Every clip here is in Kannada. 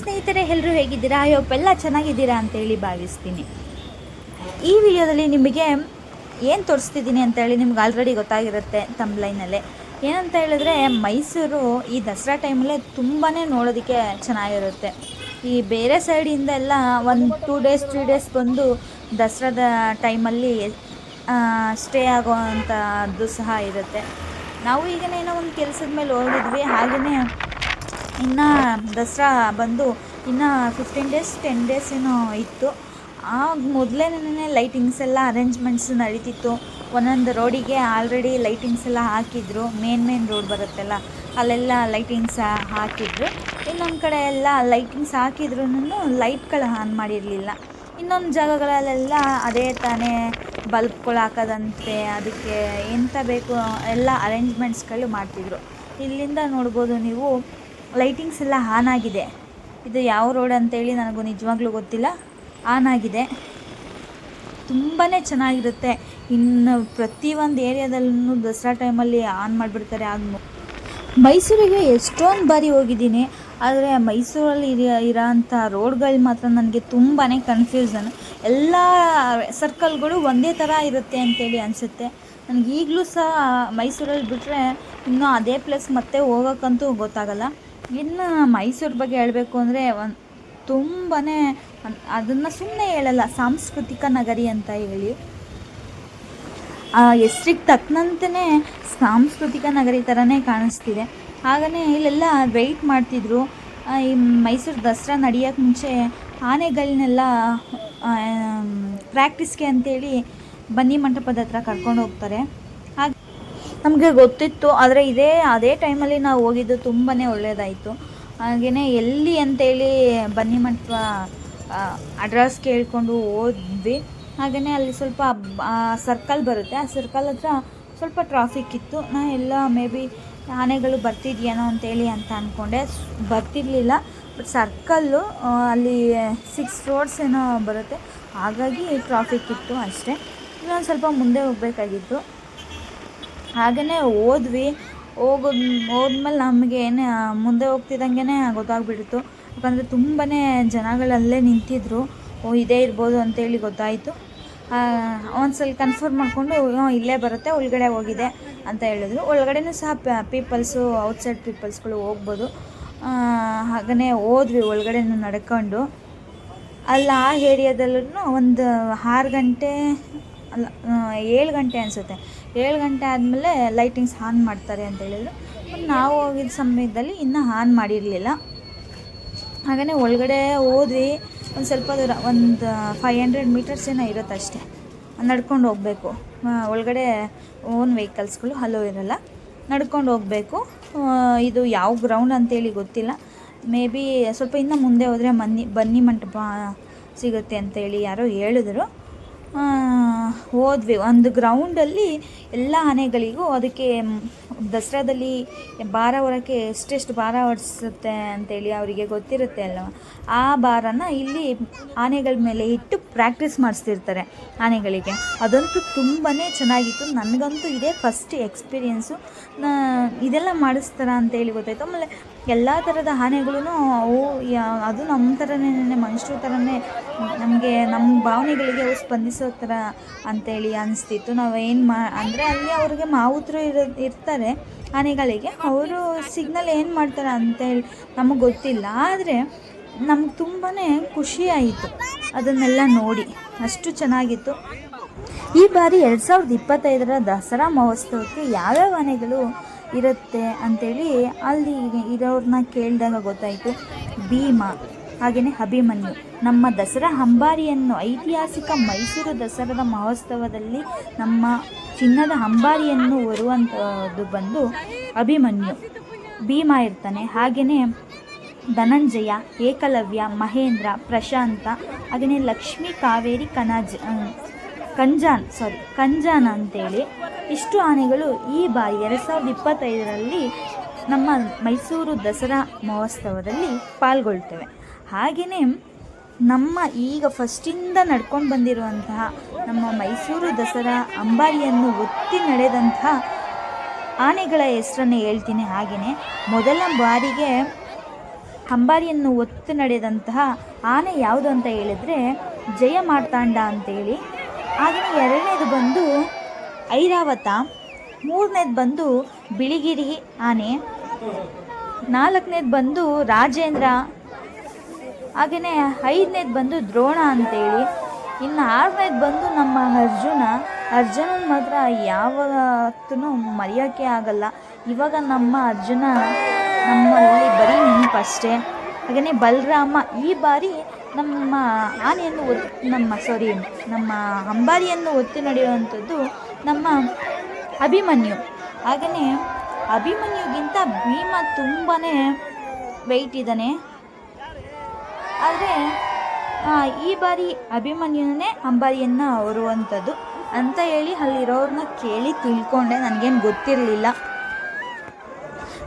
ಸ್ನೇಹಿತರೆ ಎಲ್ಲರೂ ಹೇಗಿದ್ದೀರಾ? ಹೋಪ್ ಎಲ್ಲ ಚೆನ್ನಾಗಿದ್ದೀರಾ ಅಂತೇಳಿ ಭಾವಿಸ್ತೀನಿ. ಈ ವಿಡಿಯೋದಲ್ಲಿ ನಿಮಗೆ ಏನು ತೋರಿಸ್ತಿದ್ದೀನಿ ಅಂತೇಳಿ ನಿಮ್ಗೆ ಆಲ್ರೆಡಿ ಗೊತ್ತಾಗಿರುತ್ತೆ ತಮ್ಲೈನಲ್ಲೇ ಏನಂತ ಹೇಳಿದ್ರೆ, ಮೈಸೂರು ಈ ದಸರಾ ಟೈಮಲ್ಲೇ ತುಂಬಾ ನೋಡೋದಕ್ಕೆ ಚೆನ್ನಾಗಿರುತ್ತೆ. ಈ ಬೇರೆ ಸೈಡಿಂದ ಎಲ್ಲ ಒಂದು ಟೂ ಡೇಸ್ ತ್ರೀ ಡೇಸ್ ಬಂದು ದಸರಾದ ಟೈಮಲ್ಲಿ ಸ್ಟೇ ಆಗೋವಂಥದ್ದು ಸಹ ಇರುತ್ತೆ. ನಾವು ಈಗ ಏನೋ ಒಂದು ಕೆಲಸದ ಮೇಲೆ ಹೋಗಿದ್ವಿ ಹಾಗೆಯೇ ಇನ್ನು ದಸರಾ ಬಂದು ಇನ್ನು ಫಿಫ್ಟೀನ್ ಡೇಸ್ ಟೆನ್ ಡೇಸ್ ಏನೋ ಇತ್ತು. ಆಗ ಮೊದಲೇನೇ ಲೈಟಿಂಗ್ಸ್ ಎಲ್ಲ ಅರೇಂಜ್ಮೆಂಟ್ಸ್ ನಡೀತಿತ್ತು. ಒಂದೊಂದು ರೋಡಿಗೆ ಆಲ್ರೆಡಿ ಲೈಟಿಂಗ್ಸ್ ಎಲ್ಲ ಹಾಕಿದ್ರು. ಮೇನ್ ಮೇನ್ ರೋಡ್ ಬರುತ್ತಲ್ಲ, ಅಲ್ಲೆಲ್ಲ ಲೈಟಿಂಗ್ಸ್ ಹಾಕಿದ್ರು. ಇನ್ನೊಂದು ಕಡೆ ಎಲ್ಲ ಲೈಟಿಂಗ್ಸ್ ಹಾಕಿದ್ರು ಲೈಟ್ಗಳು ಆನ್ ಮಾಡಿರಲಿಲ್ಲ. ಇನ್ನೊಂದು ಜಾಗಗಳಲ್ಲೆಲ್ಲ ಅದೇ ತಾನೇ ಬಲ್ಬ್ಗಳು ಹಾಕೋದಂತೆ, ಅದಕ್ಕೆ ಎಂತ ಬೇಕು ಎಲ್ಲ ಅರೇಂಜ್ಮೆಂಟ್ಸ್ಗಳು ಮಾಡ್ತಿದ್ರು. ಇಲ್ಲಿಂದ ನೋಡ್ಬೋದು ನೀವು ಲೈಟಿಂಗ್ಸ್ ಎಲ್ಲ ಆನ್ ಆಗಿದೆ. ಇದು ಯಾವ ರೋಡ್ ಅಂತೇಳಿ ನನಗೂ ನಿಜವಾಗ್ಲೂ ಗೊತ್ತಿಲ್ಲ. ಆನ್ ಆಗಿದೆ. ತುಂಬಾ ಚೆನ್ನಾಗಿರುತ್ತೆ. ಇನ್ನು ಪ್ರತಿಯೊಂದು ಏರಿಯಾದಲ್ಲೂ ದಸರಾ ಟೈಮಲ್ಲಿ ಆನ್ ಮಾಡಿಬಿಡ್ತಾರೆ ಆಗ ಮೈಸೂರಿಗೆ ಎಷ್ಟೊಂದು ಬಾರಿ ಹೋಗಿದ್ದೀನಿ. ಆದರೆ ಮೈಸೂರಲ್ಲಿ ಇರೋ ಅಂಥ ರೋಡ್ಗಳು ಮಾತ್ರ ನನಗೆ ತುಂಬಾ ಕನ್ಫ್ಯೂಸನ್. ಎಲ್ಲ ಸರ್ಕಲ್ಗಳು ಒಂದೇ ಥರ ಇರುತ್ತೆ ಅಂತೇಳಿ ಅನಿಸುತ್ತೆ. ನನಗೆ ಈಗಲೂ ಸಹ ಮೈಸೂರಲ್ಲಿ ಬಿಟ್ಟರೆ ಇನ್ನೂ ಅದೇ ಪ್ಲೇಸ್ ಮತ್ತೆ ಹೋಗೋಕ್ಕಂತೂ ಗೊತ್ತಾಗಲ್ಲ. ಇನ್ನು ಮೈಸೂರು ಬಗ್ಗೆ ಹೇಳಬೇಕು ಅಂದರೆ ಒಂದು ತುಂಬಾ ಅದನ್ನು ಸುಮ್ಮನೆ ಹೇಳಲ್ಲ, ಸಾಂಸ್ಕೃತಿಕ ನಗರಿ ಅಂತ ಹೇಳಿ. ಆ ಹೆಸ್ರಿಗೆ ತಕ್ಕನಂತೆಯೇ ಸಾಂಸ್ಕೃತಿಕ ನಗರಿ ಥರನೇ ಕಾಣಿಸ್ತಿದೆ. ಹಾಗೇ ಇಲ್ಲೆಲ್ಲ ವೆಯ್ಟ್ ಮಾಡ್ತಿದ್ರು. ಈ ಮೈಸೂರು ದಸರಾ ನಡೆಯೋಕ್ಕೆ ಮುಂಚೆ ಆನೆಗಳನ್ನೆಲ್ಲ ಪ್ರಾಕ್ಟೀಸ್ಗೆ ಅಂತೇಳಿ ಬನ್ನಿ ಮಂಟಪದ ಹತ್ರ ಕರ್ಕೊಂಡು ಹೋಗ್ತಾರೆ. ಹಾಗೆ ನಮಗೆ ಗೊತ್ತಿತ್ತು, ಆದರೆ ಇದೇ, ಅದೇ ಟೈಮಲ್ಲಿ ನಾವು ಹೋಗಿದ್ದು ತುಂಬಾ ಒಳ್ಳೆಯದಾಯಿತು ಹಾಗೆಯೇ ಎಲ್ಲಿ ಅಂತೇಳಿ ಬನ್ನಿ ಮಂಟಪ ಅಡ್ರೆಸ್ ಕೇಳಿಕೊಂಡು ಹೋದ್ವಿ. ಹಾಗೆಯೇ ಅಲ್ಲಿ ಸ್ವಲ್ಪ ಸರ್ಕಲ್ ಬರುತ್ತೆ. ಆ ಸರ್ಕಲ್ ಹತ್ರ ಸ್ವಲ್ಪ ಟ್ರಾಫಿಕ್ ಇತ್ತು. ನಾ ಎಲ್ಲ ಮೇ ಬಿ ಆನೆಗಳು ಬರ್ತಿದ್ಯೇನೋ ಅಂತೇಳಿ ಅಂತ ಅಂದ್ಕೊಂಡೆ ಬರ್ತಿರ್ಲಿಲ್ಲ ಬಟ್ ಸರ್ಕಲ್ಲು ಅಲ್ಲಿ ಸಿಕ್ಸ್ ರೋಡ್ಸ್ ಏನೋ ಬರುತ್ತೆ. ಹಾಗಾಗಿ ಟ್ರಾಫಿಕ್ ಇತ್ತು ಅಷ್ಟೇ. ಇನ್ನೊಂದು ಸ್ವಲ್ಪ ಮುಂದೆ ಹೋಗಬೇಕಾಗಿತ್ತು. ಹಾಗೆಯೇ ಹೋದ್ವಿ ಹೋಗೋದು ಹೋದ್ಮೇಲೆ ನಮಗೆ ಏನೇ ಮುಂದೆ ಹೋಗ್ತಿದ್ದಂಗೆ ಗೊತ್ತಾಗ್ಬಿಡ್ತು. ಯಾಕಂದರೆ ತುಂಬಾ ಜನಗಳಲ್ಲೇ ನಿಂತಿದ್ರು. ಓ, ಇದೇ ಇರ್ಬೋದು ಅಂತೇಳಿ ಗೊತ್ತಾಯಿತು. ಒಂದ್ಸಲ ಕನ್ಫರ್ಮ್ ಮಾಡಿಕೊಂಡು ಇಲ್ಲೇ ಬರುತ್ತೆ, ಒಳಗಡೆ ಹೋಗಿದೆ ಅಂತ ಹೇಳಿದ್ರು. ಒಳಗಡೆನೂ ಸಹ ಪೀಪಲ್ಸು ಔಟ್ಸೈಡ್ ಪೀಪಲ್ಸ್ಗಳು ಹೋಗ್ಬೋದು. ಹಾಗೆಯೇ ಹೋದ್ವಿ ಒಳಗಡೆನೂ ನಡ್ಕೊಂಡು. ಅಲ್ಲಿ, ಆ ಏರಿಯಾದಲ್ಲೂ ಒಂದು ಆರು ಗಂಟೆ, ಅಲ್ಲ ಏಳು ಗಂಟೆ ಅನಿಸುತ್ತೆ. ಏಳು ಗಂಟೆ ಆದಮೇಲೆ ಲೈಟಿಂಗ್ಸ್ ಆನ್ ಮಾಡ್ತಾರೆ ಅಂತ ಹೇಳಿದ್ರು. ನಾವು ಹೋಗಿದ್ದ ಸಮಯದಲ್ಲಿ ಇನ್ನೂ ಆನ್ ಮಾಡಿರಲಿಲ್ಲ. ಹಾಗೆಯೇ ಒಳಗಡೆ ಹೋದ್ವಿ. ಒಂದು ಸ್ವಲ್ಪ ದೂರ, ಒಂದು ಫೈವ್ ಹಂಡ್ರೆಡ್ ಮೀಟರ್ಸ್ ಏನೋ ಇರುತ್ತೆ ಅಷ್ಟೇ. ನಡ್ಕೊಂಡು ಹೋಗಬೇಕು. ಒಳಗಡೆ ಓನ್ ವೆಹಿಕಲ್ಸ್ಗಳು ಹಲೋ ಇರಲ್ಲ. ನಡ್ಕೊಂಡು ಹೋಗಬೇಕು. ಇದು ಯಾವ ಗ್ರೌಂಡ್ ಅಂತೇಳಿ ಗೊತ್ತಿಲ್ಲ. ಮೇ ಬಿ ಸ್ವಲ್ಪ ಇನ್ನೂ ಮುಂದೆ ಹೋದರೆ ಮನ್ನಿ, ಬನ್ನಿ ಮಂಟಪ ಸಿಗುತ್ತೆ ಅಂತೇಳಿ ಯಾರೋ ಹೇಳಿದ್ರು. ಹೋದ್ವಿ. ಒಂದು ಗ್ರೌಂಡಲ್ಲಿ ಎಲ್ಲ ಆನೆಗಳಿಗೂ ಅದಕ್ಕೆ ದಸರಾದಲ್ಲಿ ಭಾರ ಹೊರಕ್ಕೆ ಎಷ್ಟೆಷ್ಟು ಭಾರ ಹೊಡಿಸುತ್ತೆ ಅಂತೇಳಿ ಅವರಿಗೆ ಗೊತ್ತಿರುತ್ತೆ ಅಲ್ವ? ಆ ಭಾರನ ಇಲ್ಲಿ ಆನೆಗಳ ಮೇಲೆ ಇಟ್ಟು ಪ್ರಾಕ್ಟೀಸ್ ಮಾಡಿಸ್ತಿರ್ತಾರೆ ಆನೆಗಳಿಗೆ. ಅದಂತೂ ತುಂಬಾ ಚೆನ್ನಾಗಿತ್ತು. ನನಗಂತೂ ಇದೇ ಫಸ್ಟ್ ಎಕ್ಸ್ಪೀರಿಯೆನ್ಸು ಇದೆಲ್ಲ ಮಾಡಿಸ್ತಾರ ಅಂತೇಳಿ ಗೊತ್ತಾಯ್ತು. ಆಮೇಲೆ ಎಲ್ಲ ಥರದ ಆನೆಗಳೂ ಅವು ಅದು ನಮ್ಮ ಥರನೇ ಮನುಷ್ಯರ ಥರನೇ ನಮಗೆ ನಮ್ಮ ಭಾವನೆಗಳಿಗೆ ಅವು ಸ್ಪಂದಿಸೋ ಥರ ಅಂತೇಳಿ ಅನಿಸ್ತಿತ್ತು. ನಾವು ಏನು ಮಾ, ಅಂದರೆ ಅಲ್ಲಿ ಅವ್ರಿಗೆ ಮಾವುತರು ಇರೋ, ಇರ್ತಾರೆ ಆನೆಗಳಿಗೆ. ಅವರು ಸಿಗ್ನಲ್ ಏನು ಮಾಡ್ತಾರೆ ಅಂತೇಳಿ ನಮಗೆ ಗೊತ್ತಿಲ್ಲ. ಆದರೆ ನಮ್ಗೆ ತುಂಬಾ ಖುಷಿ ಆಯಿತು ಅದನ್ನೆಲ್ಲ ನೋಡಿ. ಅಷ್ಟು ಚೆನ್ನಾಗಿತ್ತು. ಈ ಬಾರಿ ಎರಡು ಸಾವಿರದ ಇಪ್ಪತ್ತೈದರ ದಸರಾ ಮಹೋತ್ಸವಕ್ಕೆ ಯಾವ್ಯಾವ ಮನೆಗಳು ಇರುತ್ತೆ ಅಂತೇಳಿ ಅಲ್ಲಿ ಇರೋರನ್ನ ಕೇಳಿದಾಗ ಗೊತ್ತಾಯಿತು. ಭೀಮ ಹಾಗೆಯೇ ಅಭಿಮನ್ಯು. ನಮ್ಮ ದಸರಾ ಅಂಬಾರಿಯನ್ನು ಐತಿಹಾಸಿಕ ಮೈಸೂರು ದಸರಾದ ಮಹೋತ್ಸವದಲ್ಲಿ ನಮ್ಮ ಚಿನ್ನದ ಅಂಬಾರಿಯನ್ನು ಹೊರುವಂಥದ್ದು ಬಂದು ಅಭಿಮನ್ಯು. ಭೀಮ ಇರ್ತಾನೆ ಹಾಗೆಯೇ ಧನಂಜಯ, ಏಕಲವ್ಯ, ಮಹೇಂದ್ರ, ಪ್ರಶಾಂತ ಹಾಗೆಯೇ ಲಕ್ಷ್ಮೀ, ಕಾವೇರಿ, ಕನಾಜ್ ಕಂಜಾನ್ ಸಾರಿ ಕಂಜಾನ ಅಂತೇಳಿ ಇಷ್ಟು ಆನೆಗಳು ಈ ಬಾರಿ ಎರಡು ಸಾವಿರದ ಇಪ್ಪತ್ತೈದರಲ್ಲಿ ನಮ್ಮ ಮೈಸೂರು ದಸರಾ ಮಹೋತ್ಸವದಲ್ಲಿ ಪಾಲ್ಗೊಳ್ತೇವೆ. ಹಾಗೆಯೇ ನಮ್ಮ ಈಗ ಫಸ್ಟಿಂದ ನಡ್ಕೊಂಡು ಬಂದಿರುವಂತಹ ನಮ್ಮ ಮೈಸೂರು ದಸರಾ ಅಂಬಾರಿಯನ್ನು ಒತ್ತಿ ನಡೆದಂತಹ ಆನೆಗಳ ಹೆಸರನ್ನು ಹೇಳ್ತೀನಿ ಹಾಗೆಯೇ ಮೊದಲ ಬಾರಿಗೆ ಅಂಬಾರಿಯನ್ನು ಒತ್ತು ನಡೆದಂತಹ ಆನೆ ಯಾವುದು ಅಂತ ಹೇಳಿದ್ರೆ ಜಯ ಮಾರ್ತಾಂಡ ಅಂತೇಳಿ ಹಾಗೆಯೇ ಎರಡನೇದು ಬಂದು ಐರಾವತ, ಮೂರನೇದು ಬಂದು ಬಿಳಿಗಿರಿ ಆನೆ, ನಾಲ್ಕನೇದು ಬಂದು ರಾಜೇಂದ್ರ ಹಾಗೆಯೇ ಐದನೇದು ಬಂದು ದ್ರೋಣ ಅಂತೇಳಿ, ಇನ್ನು ಆರನೇದು ಬಂದು ನಮ್ಮ ಅರ್ಜುನ, ಅರ್ಜುನನ ಮಾತ್ರ ಯಾವತ್ತೂ ಮರೆಯೋಕ್ಕೆ ಆಗಲ್ಲ. ಇವಾಗ ನಮ್ಮ ಅರ್ಜುನ ನಮ್ಮಲ್ಲಿ ಬರೀ ನೆನಪಷ್ಟೇ. ಹಾಗೆಯೇ ಬಲರಾಮ, ಈ ಬಾರಿ ನಮ್ಮ ಆನೆಯನ್ನು ಒತ್ ನಮ್ಮ ಸಾರಿ ನಮ್ಮ ಅಂಬಾರಿಯನ್ನು ಒತ್ತಿ ನಡೆಯುವಂಥದ್ದು ನಮ್ಮ ಅಭಿಮನ್ಯು. ಹಾಗೆಯೇ ಅಭಿಮನ್ಯುಗಿಂತ ಭೀಮ ತುಂಬಾ ವೆಯ್ಟ್ ಇದ್ದಾನೆ. ಆದರೆ ಈ ಬಾರಿ ಅಭಿಮನ್ಯುನೇ ಅಂಬಾರಿಯನ್ನು ಹೊರುವಂಥದ್ದು ಅಂತ ಹೇಳಿ ಅಲ್ಲಿರೋರನ್ನ ಕೇಳಿ ತಿಳ್ಕೊಂಡೆ. ನನಗೇನು ಗೊತ್ತಿರಲಿಲ್ಲ.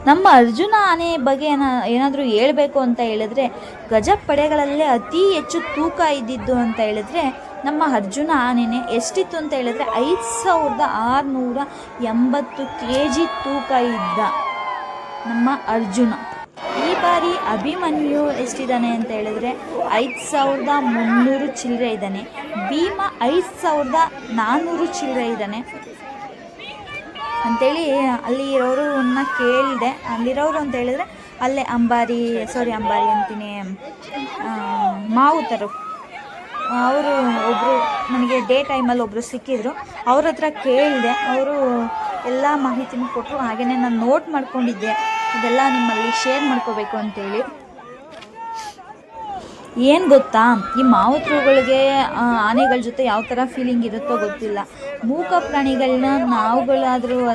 ನಮ್ಮ ಅರ್ಜುನ ಆನೆ ಬಗ್ಗೆ ಏನ ಏನಾದರೂ ಹೇಳಬೇಕು ಅಂತ ಹೇಳಿದ್ರೆ, ಗಜ ಪಡೆಗಳಲ್ಲೇ ಅತಿ ಹೆಚ್ಚು ತೂಕ ಇದ್ದಿದ್ದು ಅಂತ ಹೇಳಿದ್ರೆ, ನಮ್ಮ ಅರ್ಜುನ ಆನೆನೇ ಎಷ್ಟಿತ್ತು ಅಂತ ಹೇಳಿದ್ರೆ, ಐದು ಸಾವಿರದ ಆರುನೂರ ಎಂಬತ್ತು ಕೆ ಜಿ ತೂಕ ಇದ್ದ ನಮ್ಮ ಅರ್ಜುನ. ಈ ಬಾರಿ ಅಭಿಮನ್ಯು ಎಷ್ಟಿದ್ದಾನೆ ಅಂತ ಹೇಳಿದ್ರೆ, ಐದು ಸಾವಿರದ ಮುನ್ನೂರು ಚಿಲ್ಲರೆ ಇದ್ದಾನೆ. ಭೀಮ ಐದು ಸಾವಿರದ ನಾನ್ನೂರು ಚಿಲ್ಲರೆ ಇದ್ದಾನೆ. ಅಂಥೇಳಿ ಅಲ್ಲಿ ಇರೋರನ್ನ ಕೇಳಿದೆ, ಅಲ್ಲಿರೋರು ಅಂತ ಹೇಳಿದ್ರೆ ಅಲ್ಲೇ ಅಂಬಾರಿ ಸಾರಿ ಅಂಬಾರಿ ಅಂತೀನಿ ಮಾವುತರು ಅವರು ಒಬ್ಬರು ನನಗೆ ಡೇ ಟೈಮಲ್ಲಿ ಒಬ್ಬರು ಸಿಕ್ಕಿದ್ರು, ಅವ್ರ ಹತ್ರ ಕೇಳಿದೆ, ಅವರು ಎಲ್ಲ ಮಾಹಿತಿನೂ ಕೊಟ್ಟರು ಹಾಗೆಯೇ ನಾನು ನೋಟ್ ಮಾಡ್ಕೊಂಡಿದ್ದೆ, ಇದೆಲ್ಲ ನಿಮ್ಮಲ್ಲಿ ಶೇರ್ ಮಾಡ್ಕೋಬೇಕು ಅಂತೇಳಿ. ಏನು ಗೊತ್ತಾ? ಈ ಮಾವುತರುಗಳಿಗೆ ಆನೆಗಳ ಜೊತೆ ಯಾವ ಥರ ಫೀಲಿಂಗ್ ಇರುತ್ತೋ ಗೊತ್ತಿಲ್ಲ. ಮೂಕ ಪ್ರಾಣಿಗಳನ್ನ ನಾವುಗಳಾದರೂ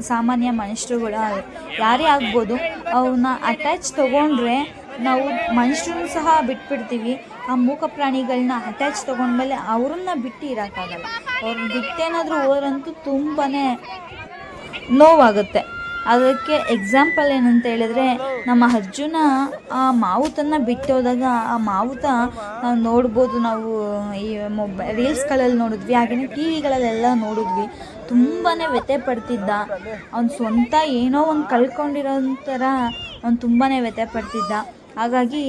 ಸಾಮಾನ್ಯ ಮನುಷ್ಯರುಗಳು ಯಾರೇ ಆಗ್ಬೋದು ಅವನ್ನ ಅಟ್ಯಾಚ್ ತೊಗೊಂಡ್ರೆ ನಾವು ಮನುಷ್ಯರನ್ನು ಸಹ ಬಿಟ್ಬಿಡ್ತೀವಿ. ಆ ಮೂಕ ಪ್ರಾಣಿಗಳನ್ನ ಅಟ್ಯಾಚ್ ತೊಗೊಂಡ್ಮೇಲೆ ಅವ್ರನ್ನ ಬಿಟ್ಟು ಇರೋಕ್ಕಾಗಲ್ಲ. ಅವ್ರನ್ನ ಬಿಟ್ಟೇನಾದರೂ ಹೋದ್ರಂತೂ ತುಂಬಾ ನೋವಾಗುತ್ತೆ. ಅದಕ್ಕೆ ಎಕ್ಸಾಂಪಲ್ ಏನಂತ ಹೇಳಿದ್ರೆ, ನಮ್ಮ ಅರ್ಜುನ ಆ ಮಾವುತನ್ನು ಬಿಟ್ಟೋದಾಗ ಆ ಮಾವುತ ನಾವು ನೋಡ್ಬೋದು, ನಾವು ಈ ಮೊಬೈ ರೀಲ್ಸ್ಗಳಲ್ಲಿ ನೋಡಿದ್ವಿ ಹಾಗೆಯೇ ಟಿ ವಿಗಳಲ್ಲೆಲ್ಲ ನೋಡಿದ್ವಿ. ತುಂಬಾ ವ್ಯಥೆ ಪಡ್ತಿದ್ದ. ಅವ್ನು ಸ್ವಂತ ಏನೋ ಒಂದು ಕಳ್ಕೊಂಡಿರೋ ಥರ ಅವ್ನು ತುಂಬಾ ವ್ಯಥೆ ಪಡ್ತಿದ್ದ. ಹಾಗಾಗಿ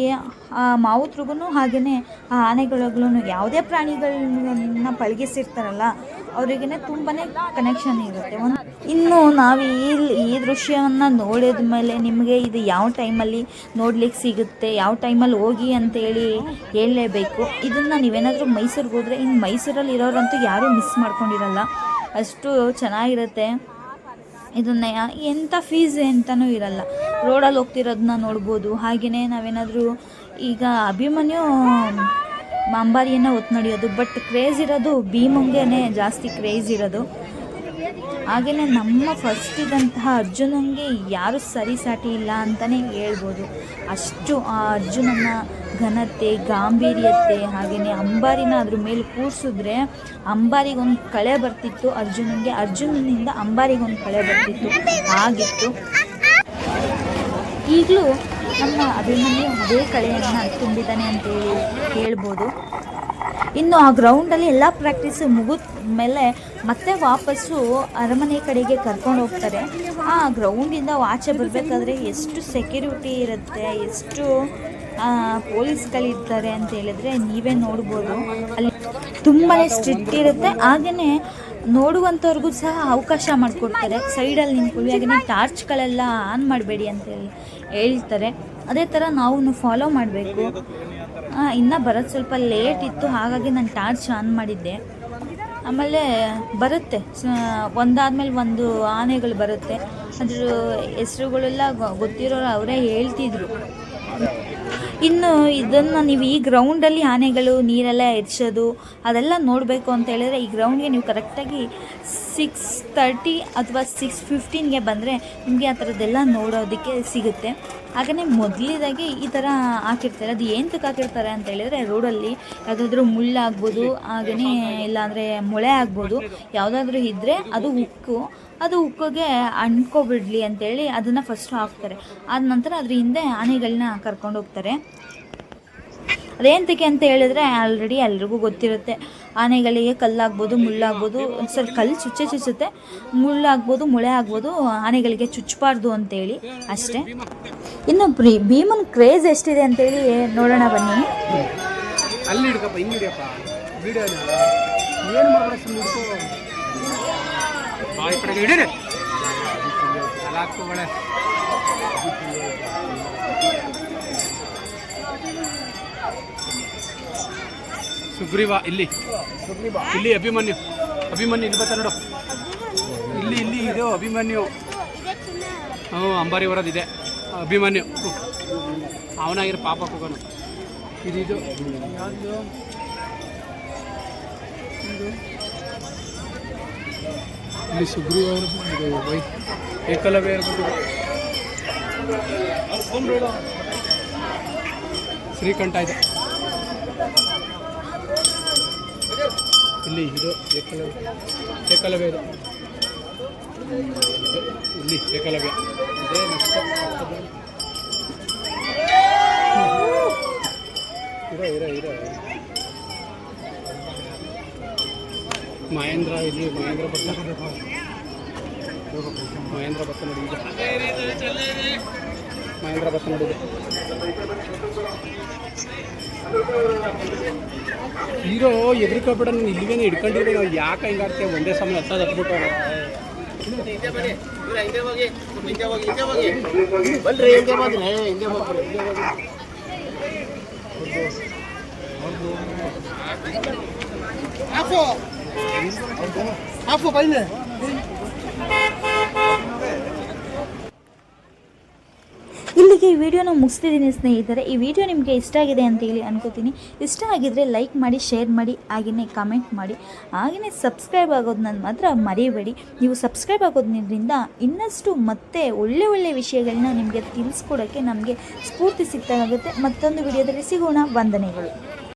ಆ ಮಾವುತ್ರಿಗೂ ಹಾಗೆಯೇ ಆ ಆನೆಗಳಿಗೂ ಯಾವುದೇ ಪ್ರಾಣಿಗಳನ್ನ ಪಳಗಿಸಿರ್ತಾರಲ್ಲ ಅವರಿಗೇ ತುಂಬಾ ಕನೆಕ್ಷನ್ ಇರುತ್ತೆ. ಒಂದು ಇನ್ನು ನಾವು ಈ ಈ ದೃಶ್ಯವನ್ನು ನೋಡಿದ ಮೇಲೆ ನಿಮಗೆ ಇದು ಯಾವ ಟೈಮಲ್ಲಿ ನೋಡ್ಲಿಕ್ಕೆ ಸಿಗುತ್ತೆ, ಯಾವ ಟೈಮಲ್ಲಿ ಹೋಗಿ ಅಂತೇಳಿ ಹೇಳಲೇಬೇಕು. ಇದನ್ನು ನೀವೇನಾದರೂ ಮೈಸೂರಿಗೆ ಹೋದರೆ ಇನ್ನು ಮೈಸೂರಲ್ಲಿ ಇರೋರಂತೂ ಯಾರೂ ಮಿಸ್ ಮಾಡ್ಕೊಂಡಿರಲ್ಲ. ಅಷ್ಟು ಚೆನ್ನಾಗಿರುತ್ತೆ. ಇದನ್ನ ಎಂಥ ಫೀಸ್ ಅಂತಲೂ ಇರಲ್ಲ. ರೋಡಲ್ಲಿ ಹೋಗ್ತಿರೋದನ್ನ ನೋಡ್ಬೋದು. ಹಾಗೆಯೇ ನಾವೇನಾದರೂ ಈಗ ಅಭಿಮನ್ಯು ಅಂಬಾರಿಯನ್ನು ಹೊತ್ತು ನಡೆಯೋದು ಬಟ್ ಕ್ರೇಜ್ ಇರೋದು ಭೀಮಂಗೆ ಜಾಸ್ತಿ ಕ್ರೇಜ್ ಇರೋದು. ಹಾಗೆಯೇ ನಮ್ಮ ಫಸ್ಟ್ ಇದ್ದಂತಹ ಅರ್ಜುನಂಗೆ ಯಾರು ಸರಿಸಾಟಿ ಇಲ್ಲ ಅಂತಲೇ ಹೇಳ್ಬೋದು. ಅಷ್ಟು ಆ ಅರ್ಜುನನ ಘನತೆ, ಗಾಂಭೀರ್ಯತೆ ಹಾಗೆಯೇ ಅಂಬಾರಿನ ಅದ್ರ ಮೇಲೆ ಕೂರಿಸಿದ್ರೆ ಅಂಬಾರಿಗೊಂದು ಕಳೆ ಬರ್ತಿತ್ತು ಅರ್ಜುನನಿಗೆ ಅರ್ಜುನನಿಂದ ಅಂಬಾರಿಗೊಂದು ಕಳೆ ಬರ್ತಿತ್ತು. ಆಗಿತ್ತು ಈಗಲೂ ನಮ್ಮ ಅಭಿಮನ್ಯು ಅದೇ ಕಳೆಯನ್ನು ತುಂಬಿದ್ದಾನೆ ಅಂತ ಹೇಳಿ ಹೇಳ್ಬೋದು. ಇನ್ನು ಆ ಗ್ರೌಂಡಲ್ಲಿ ಎಲ್ಲ ಪ್ರಾಕ್ಟೀಸ್ ಮುಗಿದ ಮೇಲೆ ಮತ್ತೆ ವಾಪಸ್ಸು ಅರಮನೆ ಕಡೆಗೆ ಕರ್ಕೊಂಡು ಹೋಗ್ತಾರೆ. ಆ ಗ್ರೌಂಡಿಂದ ಆಚೆ ಬರಬೇಕಾದ್ರೆ ಎಷ್ಟು ಸೆಕ್ಯೂರಿಟಿ ಇರುತ್ತೆ, ಎಷ್ಟು ಪೊಲೀಸ್ಗಳಿರ್ತಾರೆ ಅಂತ ಹೇಳಿದ್ರೆ ನೀವೇ ನೋಡ್ಬೋದು. ಅಲ್ಲಿ ತುಂಬಾ ಸ್ಟ್ರಿಕ್ಟ್ ಇರುತ್ತೆ. ಹಾಗೆಯೇ ನೋಡುವಂಥವ್ರಿಗೂ ಸಹ ಅವಕಾಶ ಮಾಡಿಕೊಡ್ತಾರೆ. ಸೈಡಲ್ಲಿ ನಿಂತ್ಕೊಳ್ಳಿ ಹಾಗೆಯೇ ಟಾರ್ಚ್ಗಳೆಲ್ಲ ಆನ್ ಮಾಡಬೇಡಿ ಅಂತ ಹೇಳಿ. ಹೇಳ್ತಾರೆ. ಅದೇ ಥರ ನಾವು ಫಾಲೋ ಮಾಡಬೇಕು. ಇನ್ನೂ ಬರೋದು ಸ್ವಲ್ಪ ಲೇಟ್ ಇತ್ತು, ಹಾಗಾಗಿ ನಾನು ಟಾರ್ಚ್ ಆನ್ ಮಾಡಿದ್ದೆ. ಆಮೇಲೆ ಬರುತ್ತೆ. ಒಂದಾದ್ಮೇಲೆ ಒಂದು ಆನೆಗಳು ಬರುತ್ತೆ. ಅದ್ರ ಹೆಸ್ರುಗಳೆಲ್ಲ ಗೊತ್ತಿರೋರು ಅವರೇ ಹೇಳ್ತಿದ್ರು. ಇನ್ನು ಇದನ್ನು ನೀವು ಈ ಗ್ರೌಂಡಲ್ಲಿ ಆನೆಗಳು, ನೀರೆಲ್ಲ ಎರ್ಚೋದು ಅದೆಲ್ಲ ನೋಡಬೇಕು ಅಂತ ಹೇಳಿದ್ರೆ ಈ ಗ್ರೌಂಡ್ಗೆ ನೀವು ಕರೆಕ್ಟಾಗಿ ಸಿಕ್ಸ್ ತರ್ಟಿ ಅಥವಾ ಸಿಕ್ಸ್ ಫಿಫ್ಟೀನ್ಗೆ ಬಂದರೆ ನಿಮಗೆ ಆ ಥರದ್ದೆಲ್ಲ ನೋಡೋದಕ್ಕೆ ಸಿಗುತ್ತೆ. ಹಾಗೆಯೇ ಮೊದಲಿದಾಗಿ ಈ ಥರ ಹಾಕಿರ್ತಾರೆ. ಅದು ಏನಕ್ಕೆ ಹಾಕಿರ್ತಾರೆ ಅಂತ ಹೇಳಿದ್ರೆ ರೋಡಲ್ಲಿ ಯಾವುದಾದ್ರೂ ಮುಳ್ಳಾಗ್ಬೋದು ಹಾಗೆಯೇ ಇಲ್ಲಾಂದರೆ ಮೊಳೆ ಆಗ್ಬೋದು. ಯಾವುದಾದ್ರೂ ಇದ್ದರೆ ಅದು ಉಕ್ಕು. ಅದು ಉಕ್ಕೋಗೆ ಅಂಟ್ಕೊಬಿಡ್ಲಿ ಅಂತೇಳಿ ಅದನ್ನು ಫಸ್ಟ್ ಹಾಕ್ತಾರೆ. ಆದ ನಂತರ ಅದ್ರ ಹಿಂದೆ ಆನೆಗಳನ್ನ ಕರ್ಕೊಂಡು ಹೋಗ್ತಾರೆ. ಅದೇಂತಕ್ಕೆ ಅಂತ ಹೇಳಿದ್ರೆ ಆಲ್ರೆಡಿ ಎಲ್ರಿಗೂ ಗೊತ್ತಿರುತ್ತೆ. ಆನೆಗಳಿಗೆ ಕಲ್ಲಾಗ್ಬೋದು, ಮುಳ್ಳಾಗ್ಬೋದು ಸರಿ ಕಲ್ಲು ಚುಚ್ಚೆ ಚುಚ್ಚುತ್ತೆ. ಮುಳ್ಳಾಗ್ಬೋದು, ಮುಳೆ ಆಗ್ಬೋದು, ಆನೆಗಳಿಗೆ ಚುಚ್ಚಬಾರ್ದು ಅಂತೇಳಿ ಅಷ್ಟೇ. ಇನ್ನು ಭೀಮನ್ ಕ್ರೇಜ್ ಎಷ್ಟಿದೆ ಅಂತೇಳಿ ನೋಡೋಣ ಬನ್ನಿ. ಅಲ್ಲಿ ಹಿಡ್ಕಪ್ಪ ಹಿಂಗೆ ಹಿಡಿಯಪ್ಪ ವಿಡಿಯೋನ ಏನು ಮಾಡ್ಬೇಡ ಸುಮ್ಮನೆ ಹಿಡ್ಕೋ ಆ ಈ ಕಡೆಗೆ ಹಿಡೀರಿ ಅಲ್ಲ ಹಾಕ್ಕೋಬೇಳೆ ಸುಗ್ರೀವ ಇಲ್ಲಿ. ಇಲ್ಲಿ ಅಭಿಮನ್ಯು. ಅಭಿಮನ್ಯು ಇಲ್ಲಿ ಬರ್ತಾ ನೋಡು. ಇಲ್ಲಿ ಇಲ್ಲಿ ಇದು ಅಭಿಮನ್ಯು. ಹ್ಞೂ ಅಂಬಾರಿ ಬರೋದಿದೆ ಅಭಿಮನ್ಯು. ಅವನಾಗಿರೋ ಪಾಪ ಹೋಗೋನು ಇದು ಇದು ಯಾವುದು ಇದು? ಇಲ್ಲಿ ಸುಗ್ರೀವ ಇದು ಬೈ. ಏಕಲವ್ಯ ಇರ್ಬೋದು. ಶ್ರೀಕಂಠ ಇದೆ. ಇಲ್ಲಿ ಇದು ಏಕಲವ್ಯ. ಏಕಲವ್ಯ ಇದು. ಇಲ್ಲಿ ಏಕಲವ್ಯ. ಇದೇ. ಇರೋ ಇರೋ ಇರೋ. ಮಹೇಂದ್ರ ಇಲ್ಲಿ ಮಹೇಂದ್ರ ಭತ್ತ ಮಹೇಂದ್ರ ಭತ್ತ ನೋಡಿ ಇದು ಮಹೇಂದ್ರ ಭತ್ತ ನೋಡಿದೆ ಹೀರೋ ಎದುರ್ಕೊಬೇಡ ನಾನು ಇಲ್ಲಿಗೇನೆ ಹಿಡ್ಕೊಂಡಿದ್ದೆ ನಾವು ಯಾಕೆ ಹಿಂಗಾಡ್ತೇವೆ ಒಂದೇ ಸಮಯ ಹತ್ತದ ಹತ್ಬಿಟ್ಟು ಬಲ್ರಿ ಬೈನೆ ಇಲ್ಲಿಗೆ ಈ ವಿಡಿಯೋನ ಮುಗಿಸ್ತಿದ್ದೀನಿ ಸ್ನೇಹಿತರೆ. ಈ ವಿಡಿಯೋ ನಿಮಗೆ ಇಷ್ಟ ಆಗಿದೆ ಅಂತ ಹೇಳಿ ಅನ್ಕೋತೀನಿ. ಇಷ್ಟ ಆಗಿದ್ರೆ ಲೈಕ್ ಮಾಡಿ ಶೇರ್ ಮಾಡಿ ಹಾಗೆಯೇ ಕಮೆಂಟ್ ಮಾಡಿ. ಹಾಗೆಯೇ ಸಬ್ಸ್ಕ್ರೈಬ್ ಆಗೋದನ್ನ ಮಾತ್ರ ಮರೆಯಬೇಡಿ ನೀವು ಸಬ್ಸ್ಕ್ರೈಬ್ ಆಗೋದ್ರಿಂದ ಇನ್ನಷ್ಟು ಮತ್ತೆ ಒಳ್ಳೆ ಒಳ್ಳೆ ವಿಷಯಗಳನ್ನ ನಿಮಗೆ ತಿಳಿಸ್ಕೊಡೋಕ್ಕೆ ನಮಗೆ ಸ್ಫೂರ್ತಿ ಸಿಗ್ತಾಗುತ್ತೆ ಮತ್ತೊಂದು ವಿಡಿಯೋದಲ್ಲಿ ಸಿಗೋಣ. ವಂದನೆಗಳು.